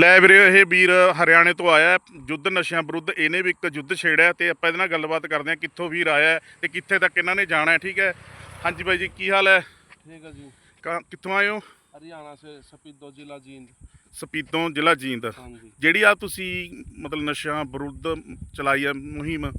ਲੈ ਵੀਰੇ ਇਹ ਵੀਰ ਹਰਿਆਣੇ ਤੋਂ ਆਇਆ ਜੁੱਧ ਨਸ਼ਿਆਂ ਵਿਰੁੱਧ ਇਹਨੇ ਵੀ ਇੱਕ ਜੁੱਧ ਛੇੜਿਆ ਤੇ ਆਪਾਂ ਇਹਦੇ ਨਾਲ ਗੱਲਬਾਤ ਕਰਦੇ ਹਾਂ ਕਿੱਥੋਂ ਵੀਰ ਆਇਆ ਤੇ ਕਿੱਥੇ ਤੱਕ ਇਹਨਾਂ ਨੇ ਜਾਣਾ ਹੈ ਠੀਕ ਹੈ? ਹਾਂਜੀ ਬਾਈ ਜੀ ਕੀ ਹਾਲ ਹੈ? ਠੀਕ ਹੈ ਜੀ। ਕਿੱਥੋਂ ਆਏ ਹੋ? ਹਰਿਆਣਾ ਸੇ ਸਪੀਦੋ ਜ਼ਿਲ੍ਹਾ ਜੀਂਦ। ਸਪੀਤੋਂ ਜ਼ਿਲ੍ਹਾ ਜੀਂਦ। ਜਿਹੜੀ ਆ ਤੁਸੀਂ ਮਤਲਬ ਨਸ਼ਿਆਂ ਵਿਰੁੱਧ ਚਲਾਈ ਆ ਮੁਹਿੰਮ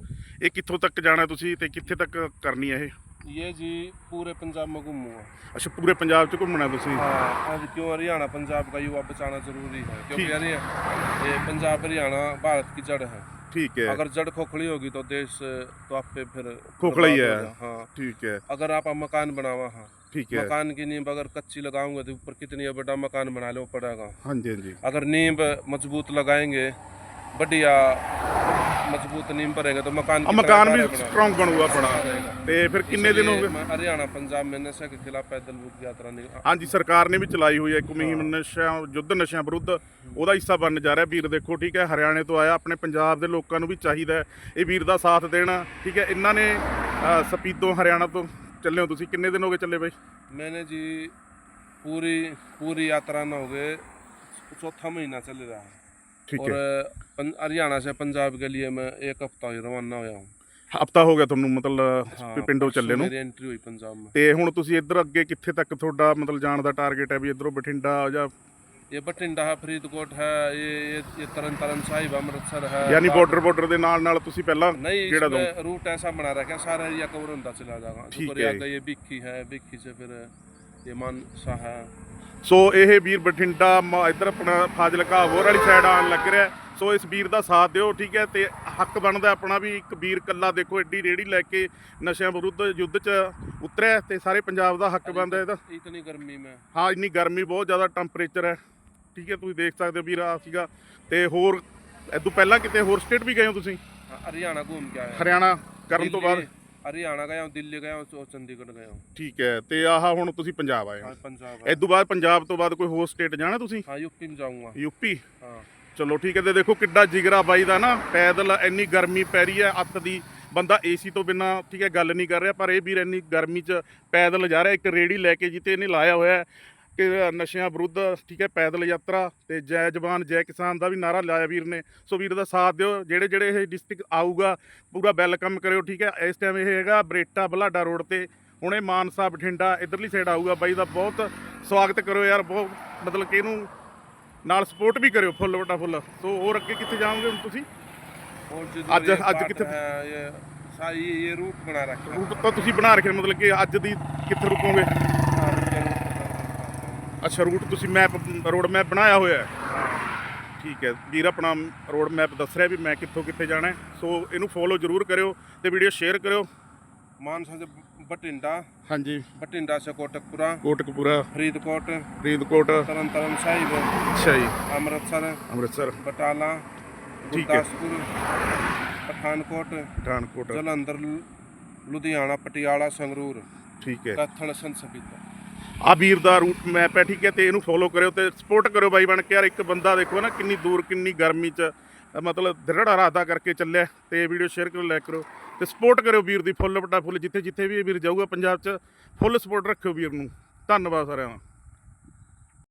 ਇਹ ਕਿੱਥੋਂ ਤੱਕ ਜਾਣਾ ਤੁਸੀਂ ਤੇ ਕਿੱਥੇ ਤੱਕ ਕਰਨੀ ਹੈ ਇਹ? ये जी पूरे पंजाब में घूमूंगा ਅੱਛਾ ਪੂਰੇ ਪੰਜਾਬ 'ਚ ਘੁੰਮਣਾ ਤੁਸੀਂ हाँ आज क्यों हरियाणा पंजाब का युवा बचाना जरूरी है क्योंकि ठीक। हरियाणा ये पंजाब हरियाणा भारत की जड़ है ਠੀਕ ਹੈ अगर जड़ खोखली होगी तो देश तो आप पे फिर खोखला ही बर्बाद है। होगा। हाँ ਠੀਕ ਹੈ अगर आप मकान बनावा हाँ ਠੀਕ ਹੈ मकान की नींव अगर कच्ची लगाओगे तो ऊपर कितनी बड़ा मकान बना लो पड़ेगा ਹਾਂਜੀ ਹਾਂਜੀ अगर नींव मजबूत लगाएंगे बढ़िया ਮਜ਼ਬੂਤ ਨੀਂਹ ਭਰੇਗਾ ਤਾਂ ਮਕਾਨ ਆ ਮਕਾਨ ਵੀ ਸਟਰੋਂਗ ਬਣੂਗਾ ਆਪਣਾ। ਤੇ ਫਿਰ ਕਿੰਨੇ ਦਿਨ ਹੋ ਗਏ? ਹਰਿਆਣਾ ਪੰਜਾਬ ਮੇਂ ਨਸ਼ਾ ਕੇ ਖਿਲਾਫ ਪੈਦਲ ਯੁੱਧ ਯਾਤਰਾ ਨੇ ਹਾਂਜੀ ਸਰਕਾਰ ਨੇ ਵੀ ਚਲਾਈ ਹੋਈ ਹੈ ਇੱਕ ਮੁਹਿੰਮ ਨਸ਼ਾ ਯੁੱਧ ਨਸ਼ਿਆਂ ਵਿਰੁੱਧ। ਉਹਦਾ ਹਿੱਸਾ ਬਣਨ ਜਾ ਰਿਹਾ ਵੀਰ ਦੇਖੋ ਠੀਕ ਹੈ ਹਰਿਆਣੇ ਤੋਂ ਆਇਆ। ਆਪਣੇ ਪੰਜਾਬ ਦੇ ਲੋਕਾਂ ਨੂੰ ਵੀ ਚਾਹੀਦਾ ਇਹ ਵੀਰ ਦਾ ਸਾਥ ਦੇਣਾ ਠੀਕ ਹੈ ਇਹਨਾਂ ਨੇ ਸਪੀਤੋਂ ਹਰਿਆਣਾ ਤੋਂ ਚੱਲੇ ਹੋ ਤੁਸੀਂ। ਕਿੰਨੇ ਦਿਨ ਹੋ ਗਏ ਚੱਲੇ ਬਾਈ? ਮੈਨੇ ਜੀ ਪੂਰੀ ਪੂਰੀ ਯਾਤਰਾ ਨਾ ਹੋ ਗਏ ਚੌਥਾ ਮਹੀਨਾ ਚੱਲੇ ਰਿਹਾ ਠੀਕ ਹੈ। हरियाणा से पंजाब के लिए मैं एक हफ्ता ही रवाना हुआ हूँ ਹਫਤਾ ਹੋ ਗਿਆ ਤੁਹਾਨੂੰ ਮਤਲਬ हाँ, ਵੀ ਪਿੰਡੋਂ परसों ਚੱਲੇ ਨੂੰ मेरी एंट्री हुई पंजाब में ਤੇ ਹੁਣ ਤੁਸੀਂ ਇੱਧਰ ਅੱਗੇ ਕਿੱਥੇ ਤੱਕ ਤੁਹਾਡਾ ਮਤਲਬ ਜਾਣ ਦਾ ਟਾਰਗੇਟ ਹੈ ਵੀ ਇੱਧਰੋਂ ਬਠਿੰਡਾ ਜਾਂ ये बठिंडा है फरीदकोट है ये ये, ये तरन तारण साहिब अमृतसर है ਯਾਨੀ ਬਾਰਡਰ ਬਾਰਡਰ ਦੇ ਨਾਲ ਨਾਲ ਤੁਸੀਂ ਪਹਿਲਾਂ नहीं ਕਿਹੜਾ ਦੋ इसमें रूट ऐसा बना रखा है सारा एरिया कवर होता चला जाएगा ठीक ऊपर है। आगे ये बिक्की है बिक्की से फिर ये मानसा है ਸੋ ਇਹ ਵੀਰ ਬਠਿੰਡਾ ਮ- ਇੱਧਰ ਆਪਣਾ ਫਾਜ਼ਿਲਕਾ ਹੋਰ ਵਾਲੀ ਸਾਈਡ ਆਉਣ ਲੱਗ ਰਿਹਾ ਹੈ। ਸੋ ਇਸ ਵੀਰ ਦਾ ਸਾਥ ਦਿਓ ਠੀਕ ਹੈ ਤੇ ਹੱਕ ਬਣਦਾ ਆਪਣਾ ਵੀ ਇੱਕ ਵੀਰ ਕੱਲਾ ਦੇਖੋ ਐਡੀ ਰੇੜੀ ਲੈ ਕੇ ਨਸ਼ਿਆਂ ਵਿਰੁੱਧ ਯੁੱਧ 'ਚ ਉਤਰਿਆ ਤੇ ਸਾਰੇ ਪੰਜਾਬ ਦਾ ਹੱਕ ਬਣਦਾ ਇਹਦਾ। ਇਤਨੀ ਗਰਮੀ ਮੈਂ। ਹਾਂ ਇੰਨੀ ਗਰਮੀ ਬਹੁਤ ਜ਼ਿਆਦਾ ਟੈਂਪਰੇਚਰ ਹੈ। ਠੀਕ ਹੈ ਤੁਸੀਂ ਦੇਖ ਸਕਦੇ ਹੋ ਵੀਰ ਆ ਸੀਗਾ। ਤੇ ਹੋਰ ਇਦੋਂ ਪਹਿਲਾਂ ਕਿਤੇ ਹੋਰ ਸਟੇਟ ਵੀ ਗਏ ਹੋ ਤੁਸੀਂ? ਹਰਿਆਣਾ ਘੁੰਮ ਕੇ ਆਏ ਹਰਿਆਣਾ ਕਰਨ ਤੋਂ ਬਾਅਦ? ਹਰਿਆਣਾ ਗਏ ਹਾਂ ਦਿੱਲੀ ਗਏ ਹਾਂ ਚੰਡੀਗੜ੍ਹ ਗਏ ਹਾਂ। ਠੀਕ ਹੈ ਤੇ ਆਹ ਹੁਣ ਤੁਸੀਂ ਪੰਜਾਬ ਆਏ ਹੋ। ਪੰਜਾਬ ਇਸ ਤੋਂ ਬਾਅਦ ਪੰਜਾਬ ਤੋਂ ਬਾਅਦ ਕੋਈ ਹੋਰ ਸਟੇਟ ਜਾਣਾ ਤੁਸੀਂ? ਹਾਂ ਯੂਪੀ ਜਾਊਂਗਾ। ਯੂਪੀ ਹਾਂ। ਚਲੋ ਠੀਕ ਹੈ, ਤੇ ਦੇਖੋ ਕਿੱਡਾ ਜਿਗਰਾ ਬਾਈ ਦਾ ਨਾ, ਪੈਦਲ ਇੰਨੀ ਗਰਮੀ ਪੈ ਰਹੀ ਹੈ ਅੱਤ ਦੀ। ਬੰਦਾ ਏਸੀ ਤੋਂ ਬਿਨਾ ਠੀਕ ਹੈ, ਗੱਲ ਨਹੀਂ ਕਰ ਰਿਹਾ, ਪਰ ਇਹ ਵੀਰ ਇੰਨੀ ਗਰਮੀ 'ਚ ਪੈਦਲ ਜਾ ਰਿਹਾ, ਇੱਕ ਰੇੜੀ ਲੈ ਕੇ ਜਿੱਤੇ ਇਹਨੇ ਲਾਇਆ ਹੋਇਆ ਕਿ ਨਸ਼ਿਆਂ ਵਿਰੁੱਧ ਠੀਕ ਹੈ, ਪੈਦਲ ਯਾਤਰਾ, ਤੇ ਜੈ ਜਵਾਨ, ਜੈ ਕਿਸਾਨ ਦਾ ਵੀ ਨਾਰਾ ਲਾਇਆ ਵੀਰ ਨੇ। ਸੋ ਵੀਰ ਦਾ ਸਾਥ ਦਿਓ, ਜਿਹੜੇ ਜਿਹੜੇ ਇਹ ਡਿਸਟ੍ਰਿਕਟ ਆਊਗਾ, ਪੂਰਾ ਵੈਲਕਮ ਕਰਿਓ, ਠੀਕ ਹੈ। ਇਸ ਟਾਈਮ ਇਹ ਹੈਗਾ ਬਰੇਟਾ ਬਲਾਡਾ ਰੋਡ ਤੇ, ਹੁਣੇ ਮਾਨਸਾ, ਬਠਿੰਡਾ, ਇਧਰਲੀ ਸਾਈਡ ਆਊਗਾ ਬਾਈ ਦਾ ਬਹੁਤ ਸਵਾਗਤ ਕਰੋ ਯਾਰ, ਬਹੁਤ ਮਤਲਬ ਕਿ ਇਹਨੂੰ ਨਾਲ ਸਪੋਰਟ ਵੀ ਕਰਿਓ ਫੁੱਲ ਵਟਾ ਫੁੱਲ। ਸੋ ਹੋਰ ਅੱਗੇ ਕਿੱਥੇ ਜਾਓਗੇ ਹੁਣ ਤੁਸੀਂ? ਅੱਜ ਅੱਜ ਕਿੱਥੇ ਸਾਈ ਇਹ ਰੂਟ ਬਣਾ ਰੱਖਿਆ। ਰੂਟ ਤਾਂ ਤੁਸੀਂ ਬਣਾ ਰੱਖਿਆ ਮਤਲਬ ਕਿ ਅੱਜ ਦੀ ਕਿੱਥੇ ਰੁਕੋਗੇ? ਅੱਛਾ ਰੂਟ ਤੁਸੀਂ ਮੈਪ ਰੋਡ ਮੈਪ ਬਣਾਇਆ ਹੋਇਆ ਹੈ? ਠੀਕ ਹੈ। ਵੀਰ ਆਪਣਾ ਰੋਡ ਮੈਪ ਦੱਸ ਰਿਹਾ ਵੀ ਮੈਂ ਕਿੱਥੋਂ ਕਿੱਥੇ ਜਾਣਾ ਸੋ ਇਹਨੂੰ ਫੋਲੋ ਜ਼ਰੂਰ ਕਰਿਓ ਤੇ ਵੀਡੀਓ ਸ਼ੇਅਰ ਕਰਿਓ। ਮਾਨਸਾ ਦੇ ਬਟਿੰਡਾ ਹਾਂਜੀ। ਬਟਿੰਡਾ ਸੇ ਕੋਟਕਪੁਰਾ। ਫਰੀਦਕੋਟ ਫਰੀਦਕੋਟ। ਤਰਨਤਾਰਨ ਸਾਹਿਬ ਅੱਛਾ ਜੀ। ਅੰਮ੍ਰਿਤਸਰ ਅੰਮ੍ਰਿਤਸਰ। ਬਟਾਲਾ ਠੀਕ ਹੈ। ਗੁਰਦਾਸਪੁਰ ਪਠਾਨਕੋਟ ਪਠਾਨਕੋਟ। ਜਲੰਧਰ ਲੁਧਿਆਣਾ ਪਟਿਆਲਾ ਸੰਗਰੂਰ। ਠੀਕ ਹੈ। ਕਥਲ ਸੰਸਪਿਤ ਆ ਵੀਰ ਦਾ ਰੂਟ ਮੈਪ ਹੈ ਠੀਕ ਹੈ ਤੇ ਇਹਨੂੰ ਫੋਲੋ ਕਰਿਓ ਤੇ ਸਪੋਰਟ ਕਰਿਓ ਬਾਈ ਬਣ ਕੇ। ਯਾਰ ਇੱਕ ਬੰਦਾ ਦੇਖੋ ਨਾ ਕਿੰਨੀ ਦੂਰ ਕਿੰਨੀ ਗਰਮੀ 'ਚ ਮਤਲਬ ਦਰੜਾ ਇਰਾਦਾ ਕਰਕੇ ਚੱਲਿਆ ਤੇ ਵੀਡੀਓ ਸ਼ੇਅਰ ਕਰੋ ਲਾਈਕ ਕਰੋ ਤੇ ਸਪੋਰਟ ਕਰਿਓ ਵੀਰ ਦੀ ਫੁੱਲ ਵੱਡਾ ਫੁੱਲ ਜਿੱਥੇ ਜਿੱਥੇ ਵੀ ਇਹ ਵੀਰ ਜਾਊਗਾ ਪੰਜਾਬ ਚ ਫੁੱਲ ਸਪੋਰਟ ਰੱਖਿਓ ਵੀਰ ਨੂੰ। ਧੰਨਵਾਦ ਸਾਰਿਆਂ ਦਾ।